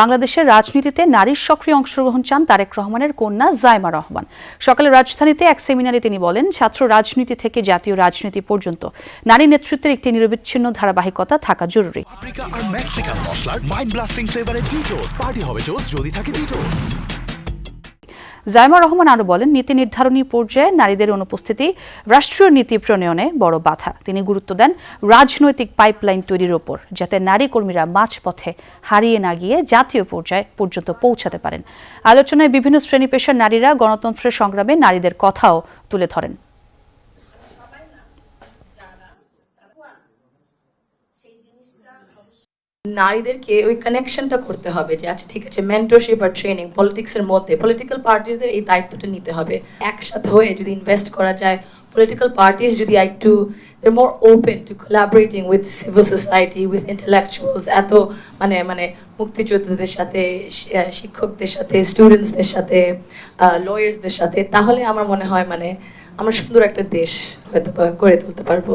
বাংলাদেশের রাজনীতিতে নারীর সক্রিয় অংশগ্রহণ চান তারেক রহমানের কন্যা জায়মা রহমান। সকালে রাজধানীতে এক সেমিনারে তিনি বলেন, ছাত্র রাজনীতি থেকে জাতীয় রাজনীতি পর্যন্ত নারী নেতৃত্বের একটি নিরবিচ্ছিন্ন ধারাবাহিকতা থাকা জরুরি। জায়মা রহমান আরও বলেন, নীতি নির্ধারণী পর্যায়ে নারীদের অনুপস্থিতি রাষ্ট্রীয় নীতি প্রণয়নে বড় বাধা। তিনি গুরুত্ব দেন রাজনৈতিক পাইপলাইন তৈরির ওপর, যাতে নারী কর্মীরা মাঝপথে হারিয়ে না গিয়ে জাতীয় পর্যায়ে পর্যন্ত পৌঁছাতে পারেন। আলোচনায় বিভিন্ন শ্রেণি পেশার নারীরা গণতন্ত্রের সংগ্রামে নারীদের কথাও তুলে ধরেন। নারীদেরকে ওই কানেকশনটা করতে হবে যে আচ্ছা ঠিক আছে মেন্টরশিপ আর ট্রেনিং পলিটিক্সের মধ্যে পলিটিক্যাল পার্টিসদের এই দায়িত্বটা নিতে হবে। একসাথে হয়ে যদি ইনভেস্ট করা যায় পলিটিক্যাল পার্টিস যদি একটু they're more open to collaborating with civil society, with এত মানে মানে মুক্তিযোদ্ধাদের সাথে শিক্ষকদের সাথে স্টুডেন্টসদের সাথে লয়ার্সদের সাথে, তাহলে আমার মনে হয় মানে আমরা সুন্দর একটা দেশ হয়তো গড়ে তুলতে পারব।